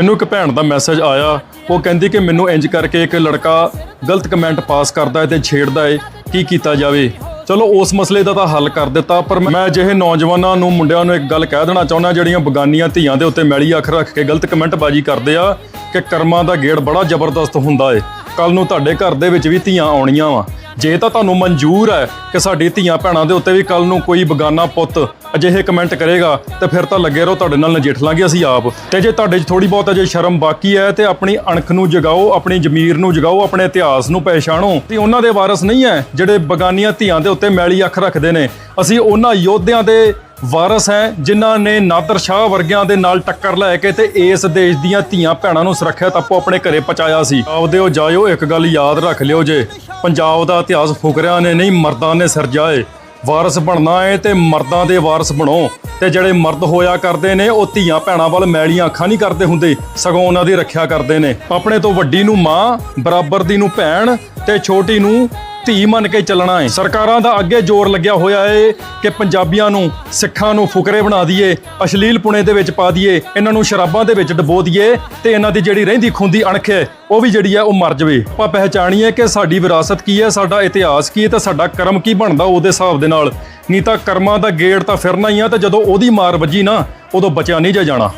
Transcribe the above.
ਮੈਨੂੰ ਇੱਕ ਭੈਣ ਦਾ ਮੈਸੇਜ ਆਇਆ। ਉਹ ਕਹਿੰਦੀ ਕਿ ਮੈਨੂੰ ਇੰਜ ਕਰਕੇ ਇੱਕ ਲੜਕਾ ਗਲਤ ਕਮੈਂਟ ਪਾਸ ਕਰਦਾ ਹੈ ਤੇ ਛੇੜਦਾ ਹੈ। ਕੀ ਕੀਤਾ ਜਾਵੇ? ਚਲੋ, ਉਸ ਮਸਲੇ ਦਾ ਤਾਂ ਹੱਲ ਕਰ ਦਿੱਤਾ, ਪਰ ਮੈਂ ਅਜਿਹੇ ਨੌਜਵਾਨਾਂ ਨੂੰ, ਮੁੰਡਿਆਂ ਨੂੰ ਇੱਕ ਗੱਲ ਕਹਿ ਦੇਣਾ ਚਾਹੁੰਦਾ, ਜਿਹੜੀਆਂ ਬਗਾਨੀਆਂ ਧੀਆਂ ਦੇ ਉੱਤੇ ਮੈਲੀ ਅੱਖ ਰੱਖ ਕੇ ਗਲਤ ਕਮੈਂਟ ਬਾਜੀ ਕਰਦੇ ਆ, ਕਿ ਕਰਮਾਂ ਦਾ ਗੇੜ ਬੜਾ ਜ਼ਬਰਦਸਤ ਹੁੰਦਾ ਏ ਕੱਲ ਨੂੰ ਤੁਹਾਡੇ ਘਰ ਦੇ ਵਿੱਚ ਵੀ ਧੀਆਂ ਆਉਣੀਆਂ ਵਾ। ਜੇ ਤਾਂ ਤੁਹਾਨੂੰ ਮਨਜ਼ੂਰ ਹੈ ਕਿ ਸਾਡੀ ਧੀਆਂ ਭੈਣਾਂ ਦੇ ਉੱਤੇ ਵੀ ਕੱਲ ਨੂੰ ਕੋਈ ਬਗਾਨਾ ਪੁੱਤ ਅਜਿਹੇ ਕਮੈਂਟ ਕਰੇਗਾ, ਤੇ ਫਿਰ ਤਾਂ ਲੱਗੇ ਰਹੋ, ਤੁਹਾਡੇ ਨਾਲ ਨਜਿੱਠ ਲਾਂਗੇ ਅਸੀਂ ਆਪ। ਤੇ ਜੇ ਤੁਹਾਡੇ 'ਚ ਥੋੜੀ ਬਹੁਤ ਅਜੇ ਸ਼ਰਮ ਬਾਕੀ ਹੈ, ਤੇ ਆਪਣੀ ਅਣਖ ਨੂੰ ਜਗਾਓ, ਆਪਣੀ ਜ਼ਮੀਰ ਨੂੰ ਜਗਾਓ, ਆਪਣੇ ਇਤਿਹਾਸ ਨੂੰ ਪਹਿਚਾਣੋ। ਤੇ ਉਹਨਾਂ ਦੇ ਵਾਰਸ ਨਹੀਂ ਹੈ, ਜਿਹੜੇ ਬਗਾਨੀਆਂ ਧੀਆਂ ਦੇ ਉੱਤੇ ਮੈਲੀ ਅੱਖ ਰੱਖਦੇ ਨੇ। ਅਸੀਂ ਉਹਨਾਂ ਯੋਧਿਆਂ ਦੇ ਵਾਰਸ ਹੈ, ਜਿਨ੍ਹਾਂ ਨੇ ਨਾਦਰ ਸ਼ਾਹ ਵਰਗਿਆਂ ਦੇ ਨਾਲ ਟੱਕਰ ਲੈ ਕੇ ਤੇ ਇਸ ਦੇਸ਼ ਦੀਆਂ ਧੀਆਂ ਭੈਣਾਂ ਨੂੰ ਸੁਰੱਖਿਅਤ ਆਪੋ ਆਪਣੇ ਘਰੇ ਪਹੁੰਚਾਇਆ ਸੀ। ਆਪਦੇ ਉਹ ਜਾਇਓ, ਇੱਕ ਗੱਲ ਯਾਦ ਰੱਖ ਲਿਓ ਜੇ। ਪੰਜਾਬ ਦਾ ਇਤਿਹਾਸ ਫੁਕਰਿਆਂ ਨੇ ਨਹੀਂ, ਮਰਦਾਂ ਨੇ ਸਿਰਜਾਏ ਵਾਰਸ ਬਣਨਾ ਹੈ ਤੇ ਮਰਦਾਂ ਦੇ ਵਾਰਸ ਬਣੋ। ਤੇ ਜਿਹੜੇ ਮਰਦ ਹੋਇਆ ਕਰਦੇ ਨੇ, ਉਹ ਧੀਆਂ ਭੈਣਾਂ ਵੱਲ ਮੈਲੀਆਂ ਅੱਖਾਂ ਨਹੀਂ ਕਰਦੇ ਹੁੰਦੇ। ਸਗੋਂ ਉਹਨਾਂ ਦੀ ਰੱਖਿਆ ਕਰਦੇ ਨੇ। ਆਪਣੇ ਤੋਂ ਵੱਡੀ ਨੂੰ ਮਾਂ, ਬਰਾਬਰ ਦੀ ਨੂੰ ਭੈਣ ਤੇ ਛੋਟੀ ਨੂੰ ਧੀ ਮੰਨ ਕੇ ਚੱਲਣਾ ਹੈ। ਸਰਕਾਰਾਂ ਦਾ ਅੱਗੇ ਜ਼ੋਰ ਲੱਗਿਆ ਹੋਇਆ ਹੈ ਕਿ ਪੰਜਾਬੀਆਂ ਨੂੰ, ਸਿੱਖਾਂ ਨੂੰ ਫੁਕਰੇ ਬਣਾ ਦਈਏ, ਅਸ਼ਲੀਲ ਪੁਣੇ ਦੇ ਵਿੱਚ ਪਾ ਦਈਏ, ਇਹਨਾਂ ਨੂੰ ਸ਼ਰਾਬਾਂ ਦੇ ਵਿੱਚ ਡਬੋ ਦਈਏ ਤੇ ਇਹਨਾਂ ਦੀ ਜਿਹੜੀ ਰਹਿੰਦੀ ਖੁੰਦੀ ਅਣਖ ਹੈ, ਉਹ ਵੀ ਜਿਹੜੀ ਹੈ ਉਹ ਮਰ ਜਾਵੇ। ਆਪਾਂ ਪਹਿਚਾਣੀਏ ਕਿ ਸਾਡੀ ਵਿਰਾਸਤ ਕੀ ਹੈ, ਸਾਡਾ ਇਤਿਹਾਸ ਕੀ ਹੈ ਤੇ ਸਾਡਾ ਕਰਮ ਕੀ ਬਣਦਾ ਉਹਦੇ ਹਿਸਾਬ ਦੇ ਨਾਲ। ਨਹੀਂ ਤਾਂ ਕਰਮਾਂ ਦਾ ਗੇੜ ਤਾਂ ਫਿਰਨਾ ਹੀ ਆ ਤੇ ਜਦੋਂ ਉਹਦੀ ਮਾਰ ਵੱਜੀ ਨਾ, ਉਦੋਂ ਬਚਿਆ ਨਹੀਂ ਜਾ ਜਾਣਾ।